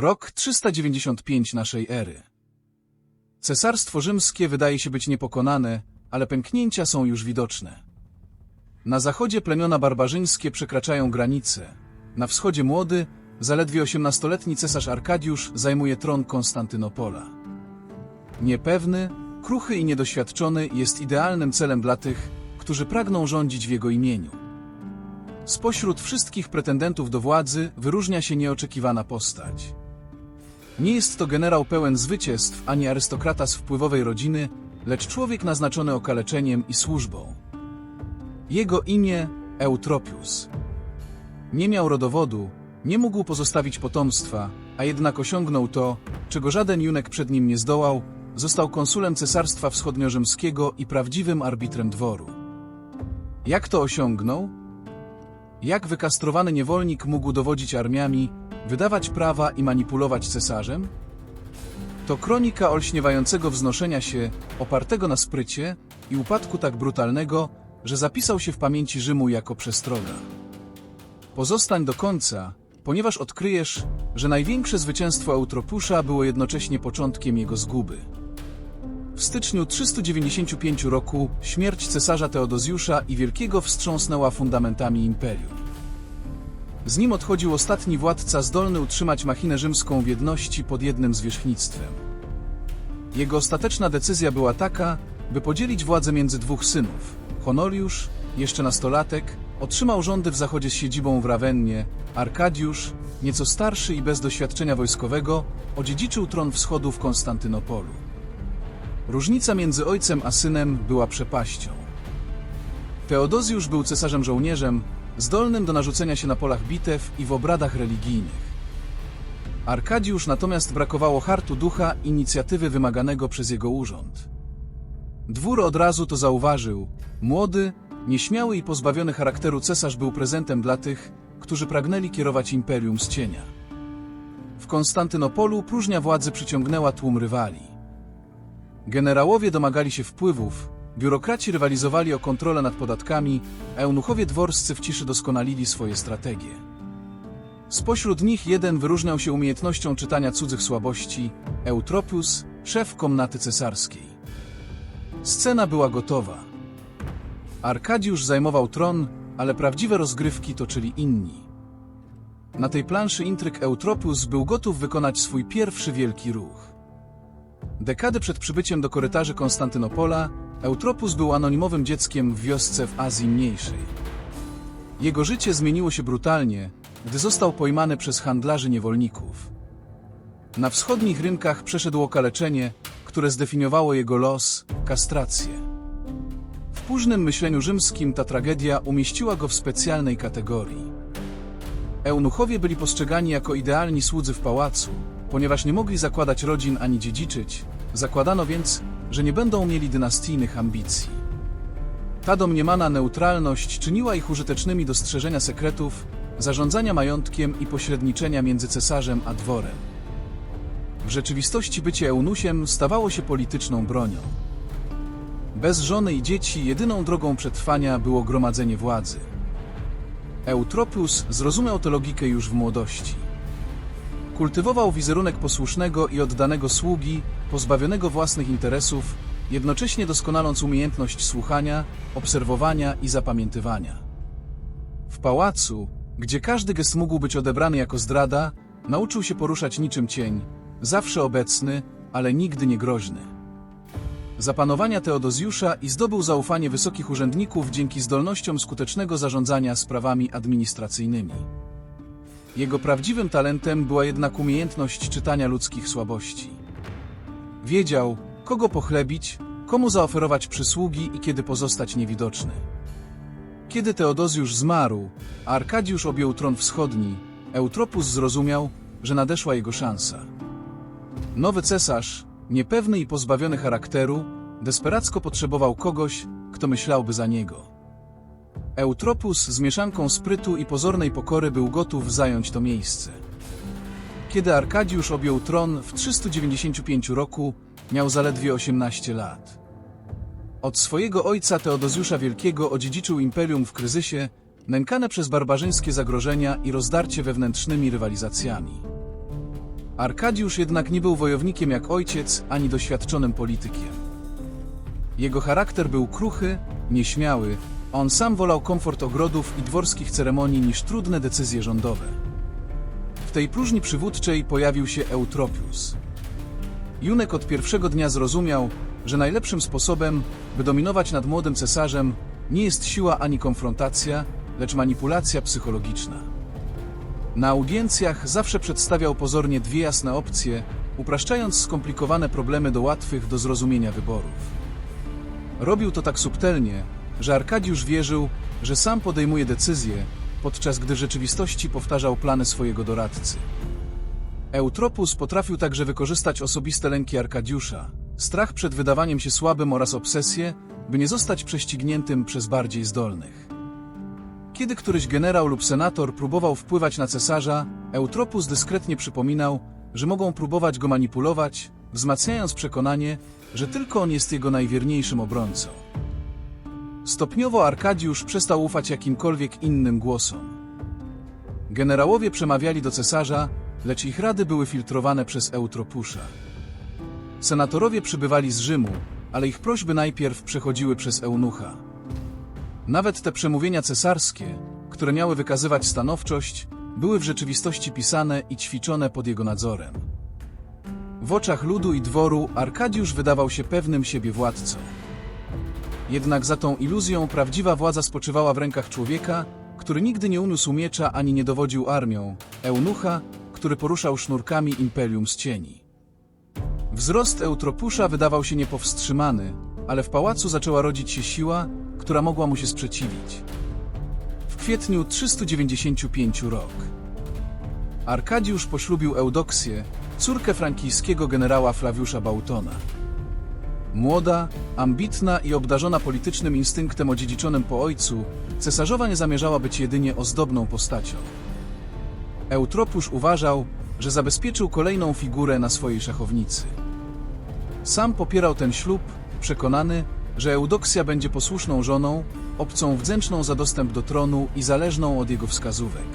Rok 395 naszej ery. Cesarstwo rzymskie wydaje się być niepokonane, ale pęknięcia są już widoczne. Na zachodzie plemiona barbarzyńskie przekraczają granice. Na wschodzie młody, zaledwie 18-letni cesarz Arkadiusz zajmuje tron Konstantynopola. Niepewny, kruchy i niedoświadczony jest idealnym celem dla tych, którzy pragną rządzić w jego imieniu. Spośród wszystkich pretendentów do władzy wyróżnia się nieoczekiwana postać. Nie jest to generał pełen zwycięstw ani arystokrata z wpływowej rodziny, lecz człowiek naznaczony okaleczeniem i służbą. Jego imię Eutropius. Nie miał rodowodu, nie mógł pozostawić potomstwa, a jednak osiągnął to, czego żaden junek przed nim nie zdołał, został konsulem Cesarstwa Wschodniorzymskiego i prawdziwym arbitrem dworu. Jak to osiągnął? Jak wykastrowany niewolnik mógł dowodzić armiami, wydawać prawa i manipulować cesarzem? To kronika olśniewającego wznoszenia się, opartego na sprycie i upadku tak brutalnego, że zapisał się w pamięci Rzymu jako przestroga. Pozostań do końca, ponieważ odkryjesz, że największe zwycięstwo Eutropusza było jednocześnie początkiem jego zguby. W styczniu 395 roku śmierć cesarza Teodozjusza i Wielkiego wstrząsnęła fundamentami imperium. Z nim odchodził ostatni władca zdolny utrzymać machinę rzymską w jedności pod jednym zwierzchnictwem. Jego ostateczna decyzja była taka, by podzielić władzę między dwóch synów. Honoriusz, jeszcze nastolatek, otrzymał rządy w zachodzie z siedzibą w Rawennie, Arkadiusz, nieco starszy i bez doświadczenia wojskowego, odziedziczył tron wschodu w Konstantynopolu. Różnica między ojcem a synem była przepaścią. Teodozjusz był cesarzem żołnierzem, zdolnym do narzucenia się na polach bitew i w obradach religijnych. Arkadiusz natomiast brakowało hartu ducha inicjatywy wymaganego przez jego urząd. Dwór od razu to zauważył. Młody, nieśmiały i pozbawiony charakteru cesarz był prezentem dla tych, którzy pragnęli kierować imperium z cienia. W Konstantynopolu próżnia władzy przyciągnęła tłum rywali. Generałowie domagali się wpływów, biurokraci rywalizowali o kontrolę nad podatkami, a eunuchowie dworscy w ciszy doskonalili swoje strategie. Spośród nich jeden wyróżniał się umiejętnością czytania cudzych słabości, Eutropius, szef komnaty cesarskiej. Scena była gotowa. Arkadiusz zajmował tron, ale prawdziwe rozgrywki toczyli inni. Na tej planszy intryg Eutropius był gotów wykonać swój pierwszy wielki ruch. Dekady przed przybyciem do korytarzy Konstantynopola, Eutropus był anonimowym dzieckiem w wiosce w Azji Mniejszej. Jego życie zmieniło się brutalnie, gdy został pojmany przez handlarzy niewolników. Na wschodnich rynkach przeszedł okaleczenie, które zdefiniowało jego los kastrację. W późnym myśleniu rzymskim ta tragedia umieściła go w specjalnej kategorii. Eunuchowie byli postrzegani jako idealni słudzy w pałacu, ponieważ nie mogli zakładać rodzin ani dziedziczyć, zakładano więc, że nie będą mieli dynastyjnych ambicji. Ta domniemana neutralność czyniła ich użytecznymi do strzeżenia sekretów, zarządzania majątkiem i pośredniczenia między cesarzem a dworem. W rzeczywistości bycie eunusiem stawało się polityczną bronią. Bez żony i dzieci jedyną drogą przetrwania było gromadzenie władzy. Eutropius zrozumiał tę logikę już w młodości. Kultywował wizerunek posłusznego i oddanego sługi, pozbawionego własnych interesów, jednocześnie doskonaląc umiejętność słuchania, obserwowania i zapamiętywania. W pałacu, gdzie każdy gest mógł być odebrany jako zdrada, nauczył się poruszać niczym cień, zawsze obecny, ale nigdy nie groźny. Zapanowania Teodozjusza i zdobył zaufanie wysokich urzędników dzięki zdolnościom skutecznego zarządzania sprawami administracyjnymi. Jego prawdziwym talentem była jednak umiejętność czytania ludzkich słabości. Wiedział, kogo pochlebić, komu zaoferować przysługi i kiedy pozostać niewidoczny. Kiedy Teodozjusz zmarł, a Arkadiusz objął tron wschodni, Eutropus zrozumiał, że nadeszła jego szansa. Nowy cesarz, niepewny i pozbawiony charakteru, desperacko potrzebował kogoś, kto myślałby za niego. Eutropus z mieszanką sprytu i pozornej pokory był gotów zająć to miejsce. Kiedy Arkadiusz objął tron w 395 roku, miał zaledwie 18 lat. Od swojego ojca Teodozjusza Wielkiego odziedziczył imperium w kryzysie, nękane przez barbarzyńskie zagrożenia i rozdarcie wewnętrznymi rywalizacjami. Arkadiusz jednak nie był wojownikiem jak ojciec, ani doświadczonym politykiem. Jego charakter był kruchy, nieśmiały, on sam wolał komfort ogrodów i dworskich ceremonii niż trudne decyzje rządowe. W tej próżni przywódczej pojawił się Eutropius. Junek od pierwszego dnia zrozumiał, że najlepszym sposobem, by dominować nad młodym cesarzem, nie jest siła ani konfrontacja, lecz manipulacja psychologiczna. Na audiencjach zawsze przedstawiał pozornie dwie jasne opcje, upraszczając skomplikowane problemy do łatwych do zrozumienia wyborów. Robił to tak subtelnie, że Arkadiusz wierzył, że sam podejmuje decyzje, podczas gdy w rzeczywistości powtarzał plany swojego doradcy. Eutropus potrafił także wykorzystać osobiste lęki Arkadiusza, strach przed wydawaniem się słabym oraz obsesję, by nie zostać prześcigniętym przez bardziej zdolnych. Kiedy któryś generał lub senator próbował wpływać na cesarza, Eutropus dyskretnie przypominał, że mogą próbować go manipulować, wzmacniając przekonanie, że tylko on jest jego najwierniejszym obrońcą. Stopniowo Arkadiusz przestał ufać jakimkolwiek innym głosom. Generałowie przemawiali do cesarza, lecz ich rady były filtrowane przez Eutropusza. Senatorowie przybywali z Rzymu, ale ich prośby najpierw przechodziły przez eunucha. Nawet te przemówienia cesarskie, które miały wykazywać stanowczość, były w rzeczywistości pisane i ćwiczone pod jego nadzorem. W oczach ludu i dworu Arkadiusz wydawał się pewnym siebie władcą. Jednak za tą iluzją prawdziwa władza spoczywała w rękach człowieka, który nigdy nie uniósł miecza ani nie dowodził armią, eunucha, który poruszał sznurkami imperium z cieni. Wzrost Eutropusza wydawał się niepowstrzymany, ale w pałacu zaczęła rodzić się siła, która mogła mu się sprzeciwić. W kwietniu 395 rok. Arkadiusz poślubił Eudoksję, córkę frankijskiego generała Flawiusza Bautona. Młoda, ambitna i obdarzona politycznym instynktem odziedziczonym po ojcu, cesarzowa nie zamierzała być jedynie ozdobną postacią. Eutropusz uważał, że zabezpieczył kolejną figurę na swojej szachownicy. Sam popierał ten ślub, przekonany, że Eudoksja będzie posłuszną żoną, obcą wdzięczną za dostęp do tronu i zależną od jego wskazówek.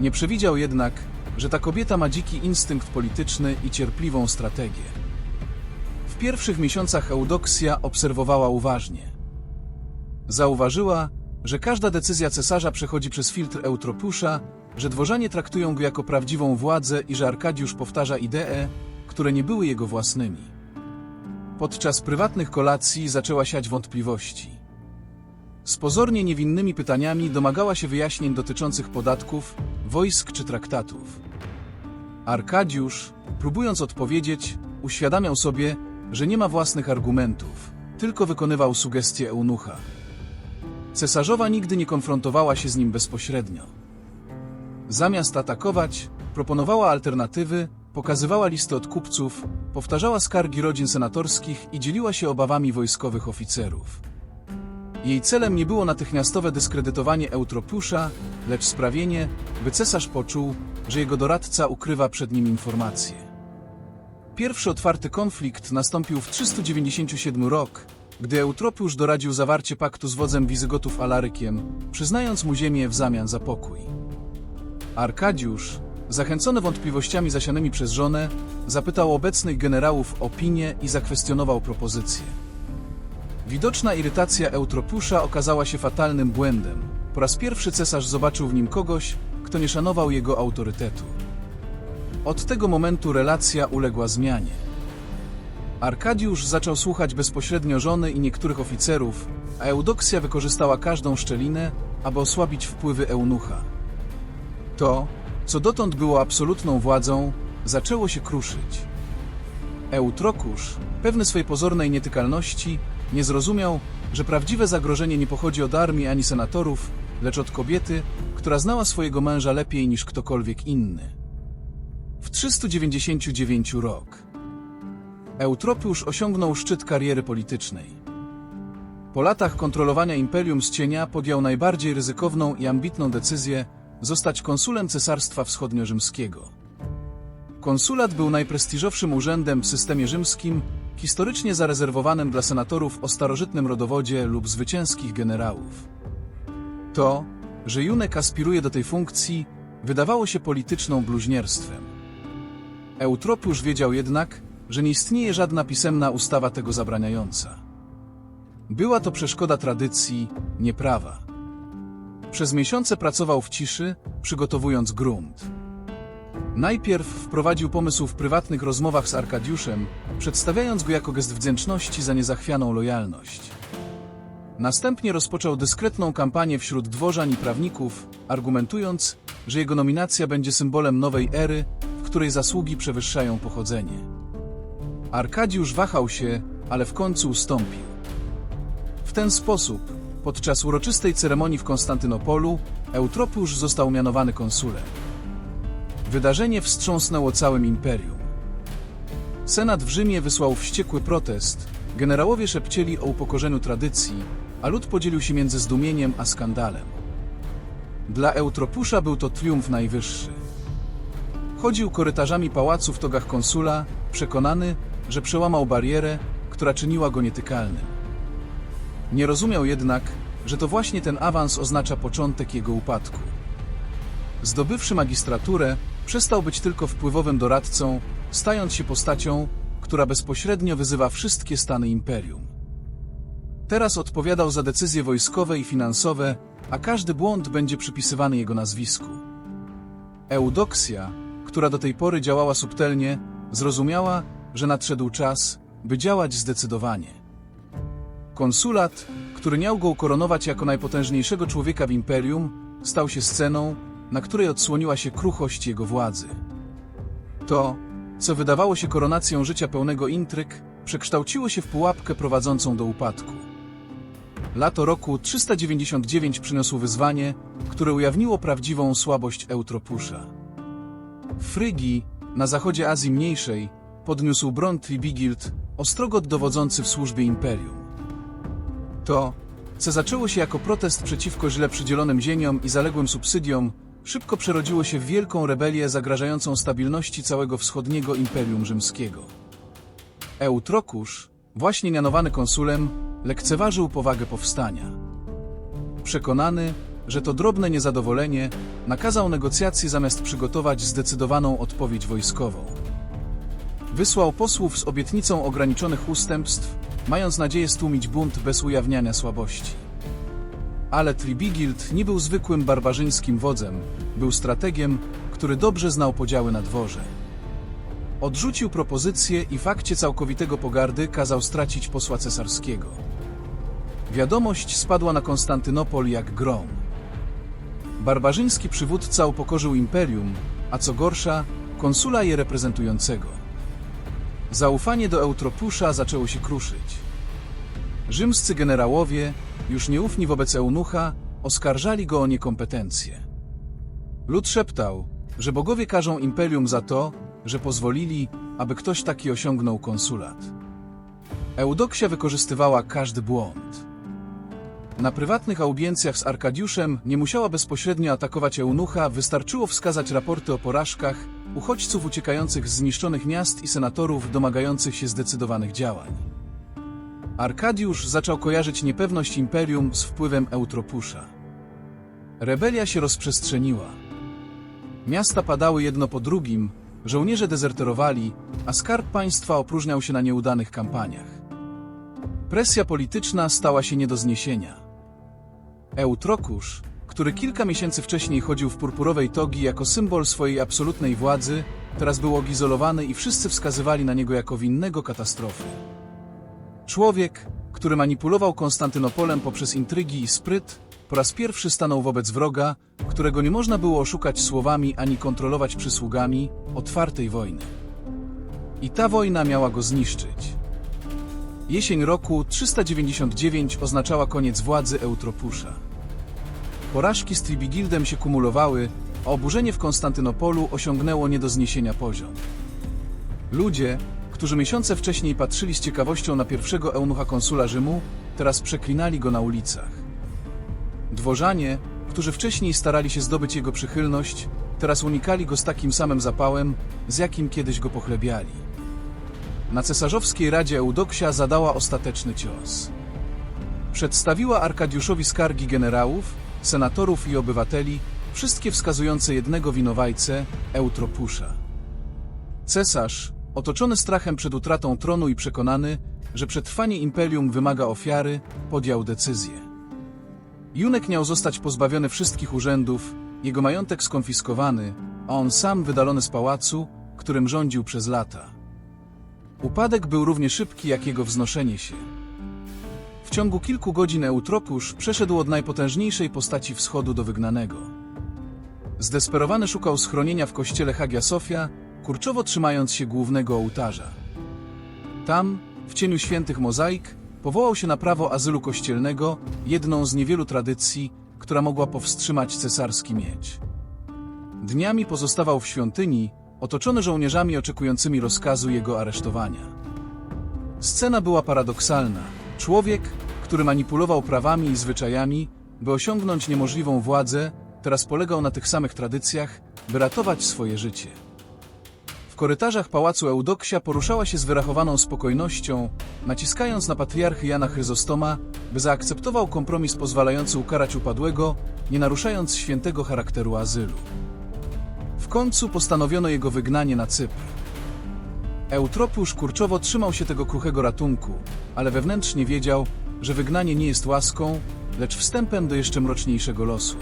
Nie przewidział jednak, że ta kobieta ma dziki instynkt polityczny i cierpliwą strategię. W pierwszych miesiącach Eudoksja obserwowała uważnie. Zauważyła, że każda decyzja cesarza przechodzi przez filtr Eutropusza, że dworzanie traktują go jako prawdziwą władzę i że Arkadiusz powtarza idee, które nie były jego własnymi. Podczas prywatnych kolacji zaczęła siać wątpliwości. Z pozornie niewinnymi pytaniami domagała się wyjaśnień dotyczących podatków, wojsk czy traktatów. Arkadiusz, próbując odpowiedzieć, uświadamiał sobie, że nie ma własnych argumentów, tylko wykonywał sugestie eunucha. Cesarzowa nigdy nie konfrontowała się z nim bezpośrednio. Zamiast atakować, proponowała alternatywy, pokazywała listy od kupców, powtarzała skargi rodzin senatorskich i dzieliła się obawami wojskowych oficerów. Jej celem nie było natychmiastowe dyskredytowanie Eutropusza, lecz sprawienie, by cesarz poczuł, że jego doradca ukrywa przed nim informacje. Pierwszy otwarty konflikt nastąpił w 397 rok, gdy Eutropiusz doradził zawarcie paktu z wodzem Wizygotów Alarykiem, przyznając mu ziemię w zamian za pokój. Arkadiusz, zachęcony wątpliwościami zasianymi przez żonę, zapytał obecnych generałów opinię i zakwestionował propozycję. Widoczna irytacja Eutropusza okazała się fatalnym błędem. Po raz pierwszy cesarz zobaczył w nim kogoś, kto nie szanował jego autorytetu. Od tego momentu relacja uległa zmianie. Arkadiusz zaczął słuchać bezpośrednio żony i niektórych oficerów, a Eudoksja wykorzystała każdą szczelinę, aby osłabić wpływy eunucha. To, co dotąd było absolutną władzą, zaczęło się kruszyć. Eutrokusz, pewny swej pozornej nietykalności, nie zrozumiał, że prawdziwe zagrożenie nie pochodzi od armii ani senatorów, lecz od kobiety, która znała swojego męża lepiej niż ktokolwiek inny. W 399 rok Eutropiusz osiągnął szczyt kariery politycznej. Po latach kontrolowania imperium z cienia podjął najbardziej ryzykowną i ambitną decyzję zostać konsulem Cesarstwa Wschodnio-Rzymskiego. Konsulat był najprestiżowszym urzędem w systemie rzymskim, historycznie zarezerwowanym dla senatorów o starożytnym rodowodzie lub zwycięskich generałów. To, że Junek aspiruje do tej funkcji, wydawało się polityczną bluźnierstwem. Eutropiusz wiedział jednak, że nie istnieje żadna pisemna ustawa tego zabraniająca. Była to przeszkoda tradycji, nie prawa. Przez miesiące pracował w ciszy, przygotowując grunt. Najpierw wprowadził pomysł w prywatnych rozmowach z Arkadiuszem, przedstawiając go jako gest wdzięczności za niezachwianą lojalność. Następnie rozpoczął dyskretną kampanię wśród dworzan i prawników, argumentując, że jego nominacja będzie symbolem nowej ery, której zasługi przewyższają pochodzenie. Arkadiusz wahał się, ale w końcu ustąpił. W ten sposób, podczas uroczystej ceremonii w Konstantynopolu, Eutropiusz został mianowany konsulem. Wydarzenie wstrząsnęło całym imperium. Senat w Rzymie wysłał wściekły protest, generałowie szepcieli o upokorzeniu tradycji, a lud podzielił się między zdumieniem a skandalem. Dla Eutropusza był to triumf najwyższy. Chodził korytarzami pałacu w togach konsula, przekonany, że przełamał barierę, która czyniła go nietykalnym. Nie rozumiał jednak, że to właśnie ten awans oznacza początek jego upadku. Zdobywszy magistraturę, przestał być tylko wpływowym doradcą, stając się postacią, która bezpośrednio wyzywa wszystkie stany imperium. Teraz odpowiadał za decyzje wojskowe i finansowe, a każdy błąd będzie przypisywany jego nazwisku. Eudoksja, która do tej pory działała subtelnie, zrozumiała, że nadszedł czas, by działać zdecydowanie. Konsulat, który miał go ukoronować jako najpotężniejszego człowieka w imperium, stał się sceną, na której odsłoniła się kruchość jego władzy. To, co wydawało się koronacją życia pełnego intryg, przekształciło się w pułapkę prowadzącą do upadku. Lato roku 399 przyniosło wyzwanie, które ujawniło prawdziwą słabość Eutropusza. Frygii, na zachodzie Azji Mniejszej, podniósł bron Tribigild, ostrogot dowodzący w służbie imperium. To, co zaczęło się jako protest przeciwko źle przydzielonym ziemiom i zaległym subsydiom, szybko przerodziło się w wielką rebelię zagrażającą stabilności całego wschodniego Imperium Rzymskiego. Eutrokusz, właśnie mianowany konsulem, lekceważył powagę powstania. Przekonany, że to drobne niezadowolenie, nakazał negocjacje zamiast przygotować zdecydowaną odpowiedź wojskową. Wysłał posłów z obietnicą ograniczonych ustępstw, mając nadzieję stłumić bunt bez ujawniania słabości. Ale Tribigild nie był zwykłym barbarzyńskim wodzem, był strategiem, który dobrze znał podziały na dworze. Odrzucił propozycję i w akcie całkowitego pogardy kazał stracić posła cesarskiego. Wiadomość spadła na Konstantynopol jak grom. Barbarzyński przywódca upokorzył imperium, a co gorsza, konsula je reprezentującego. Zaufanie do Eutropusza zaczęło się kruszyć. Rzymscy generałowie, już nieufni wobec eunucha, oskarżali go o niekompetencję. Lud szeptał, że bogowie karzą imperium za to, że pozwolili, aby ktoś taki osiągnął konsulat. Eudoksia wykorzystywała każdy błąd. Na prywatnych audiencjach z Arkadiuszem nie musiała bezpośrednio atakować eunucha, wystarczyło wskazać raporty o porażkach, uchodźców uciekających z zniszczonych miast i senatorów domagających się zdecydowanych działań. Arkadiusz zaczął kojarzyć niepewność imperium z wpływem Eutropusza. Rebelia się rozprzestrzeniła. Miasta padały jedno po drugim, żołnierze dezerterowali, a skarb państwa opróżniał się na nieudanych kampaniach. Presja polityczna stała się nie do zniesienia. Eutrokusz, który kilka miesięcy wcześniej chodził w purpurowej togi jako symbol swojej absolutnej władzy, teraz był odizolowany i wszyscy wskazywali na niego jako winnego katastrofy. Człowiek, który manipulował Konstantynopolem poprzez intrygi i spryt, po raz pierwszy stanął wobec wroga, którego nie można było oszukać słowami ani kontrolować przysługami otwartej wojny. I ta wojna miała go zniszczyć. Jesień roku 399 oznaczała koniec władzy Eutropusza. Porażki z Tribigildem się kumulowały, a oburzenie w Konstantynopolu osiągnęło nie do zniesienia poziom. Ludzie, którzy miesiące wcześniej patrzyli z ciekawością na pierwszego eunucha konsula Rzymu, teraz przeklinali go na ulicach. Dworzanie, którzy wcześniej starali się zdobyć jego przychylność, teraz unikali go z takim samym zapałem, z jakim kiedyś go pochlebiali. Na cesarzowskiej Radzie Eudoksia zadała ostateczny cios. Przedstawiła Arkadiuszowi skargi generałów, senatorów i obywateli, wszystkie wskazujące jednego winowajcę, Eutropusza. Cesarz, otoczony strachem przed utratą tronu i przekonany, że przetrwanie imperium wymaga ofiary, podjął decyzję. Junek miał zostać pozbawiony wszystkich urzędów, jego majątek skonfiskowany, a on sam wydalony z pałacu, którym rządził przez lata. Upadek był równie szybki jak jego wznoszenie się. W ciągu kilku godzin Eutropusz przeszedł od najpotężniejszej postaci wschodu do wygnanego. Zdesperowany szukał schronienia w kościele Hagia Sofia, kurczowo trzymając się głównego ołtarza. Tam, w cieniu świętych mozaik, powołał się na prawo azylu kościelnego, jedną z niewielu tradycji, która mogła powstrzymać cesarski miecz. Dniami pozostawał w świątyni, otoczony żołnierzami oczekującymi rozkazu jego aresztowania. Scena była paradoksalna. Człowiek, który manipulował prawami i zwyczajami, by osiągnąć niemożliwą władzę, teraz polegał na tych samych tradycjach, by ratować swoje życie. W korytarzach pałacu Eudoksia poruszała się z wyrachowaną spokojnością, naciskając na patriarchy Jana Chryzostoma, by zaakceptował kompromis pozwalający ukarać upadłego, nie naruszając świętego charakteru azylu. W końcu postanowiono jego wygnanie na Cypr. Eutropiusz kurczowo trzymał się tego kruchego ratunku, ale wewnętrznie wiedział, że wygnanie nie jest łaską, lecz wstępem do jeszcze mroczniejszego losu.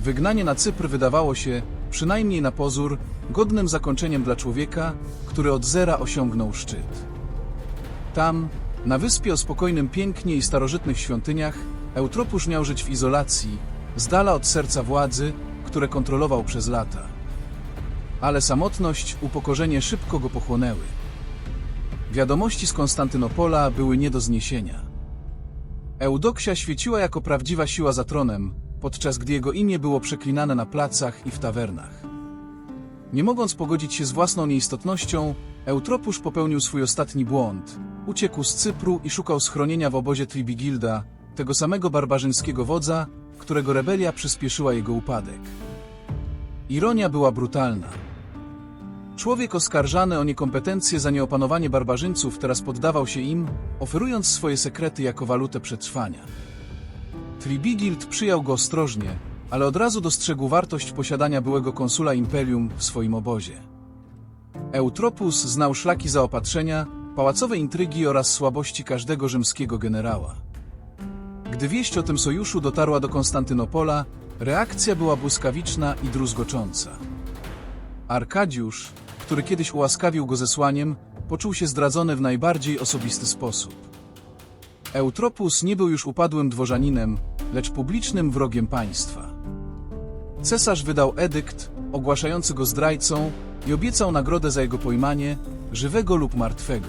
Wygnanie na Cypr wydawało się, przynajmniej na pozór, godnym zakończeniem dla człowieka, który od zera osiągnął szczyt. Tam, na wyspie o spokojnym pięknie i starożytnych świątyniach, Eutropusz miał żyć w izolacji, z dala od serca władzy, które kontrolował przez lata. Ale samotność, upokorzenie szybko go pochłonęły. Wiadomości z Konstantynopola były nie do zniesienia. Eudoksia świeciła jako prawdziwa siła za tronem, podczas gdy jego imię było przeklinane na placach i w tawernach. Nie mogąc pogodzić się z własną nieistotnością, Eutropusz popełnił swój ostatni błąd. Uciekł z Cypru i szukał schronienia w obozie Tribigilda, tego samego barbarzyńskiego wodza, którego rebelia przyspieszyła jego upadek. Ironia była brutalna. Człowiek oskarżany o niekompetencję za nieopanowanie barbarzyńców teraz poddawał się im, oferując swoje sekrety jako walutę przetrwania. Tribigild przyjął go ostrożnie, ale od razu dostrzegł wartość posiadania byłego konsula Imperium w swoim obozie. Eutropus znał szlaki zaopatrzenia, pałacowe intrygi oraz słabości każdego rzymskiego generała. Gdy wieść o tym sojuszu dotarła do Konstantynopola, reakcja była błyskawiczna i druzgocząca. Arkadiusz, który kiedyś ułaskawił go zesłaniem, poczuł się zdradzony w najbardziej osobisty sposób. Eutropus nie był już upadłym dworzaninem, lecz publicznym wrogiem państwa. Cesarz wydał edykt, ogłaszający go zdrajcą i obiecał nagrodę za jego pojmanie, żywego lub martwego.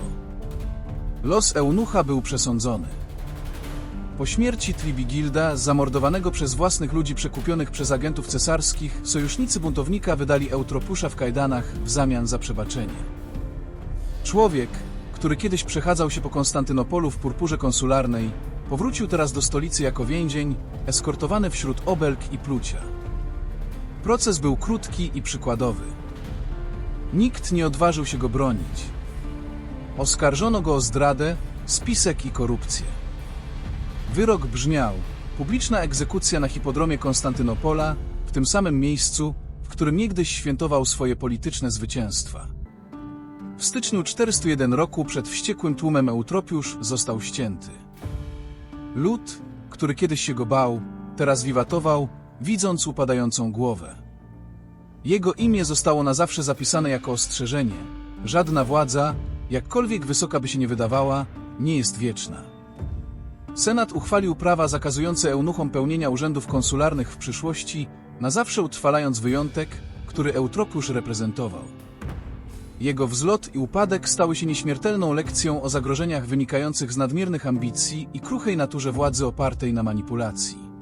Los eunucha był przesądzony. Po śmierci Tribigilda, zamordowanego przez własnych ludzi przekupionych przez agentów cesarskich, sojusznicy buntownika wydali Eutropusza w kajdanach w zamian za przebaczenie. Człowiek, który kiedyś przechadzał się po Konstantynopolu w purpurze konsularnej, powrócił teraz do stolicy jako więzień, eskortowany wśród obelg i plucia. Proces był krótki i przykładowy. Nikt nie odważył się go bronić. Oskarżono go o zdradę, spisek i korupcję. Wyrok brzmiał publiczna egzekucja na hipodromie Konstantynopola, w tym samym miejscu, w którym niegdyś świętował swoje polityczne zwycięstwa. W styczniu 401 roku przed wściekłym tłumem Eutropiusz został ścięty. Lud, który kiedyś się go bał, teraz wiwatował, widząc upadającą głowę. Jego imię zostało na zawsze zapisane jako ostrzeżenie. Żadna władza, jakkolwiek wysoka by się nie wydawała, nie jest wieczna. Senat uchwalił prawa zakazujące eunuchom pełnienia urzędów konsularnych w przyszłości, na zawsze utrwalając wyjątek, który Eutropiusz reprezentował. Jego wzlot i upadek stały się nieśmiertelną lekcją o zagrożeniach wynikających z nadmiernych ambicji i kruchej naturze władzy opartej na manipulacji.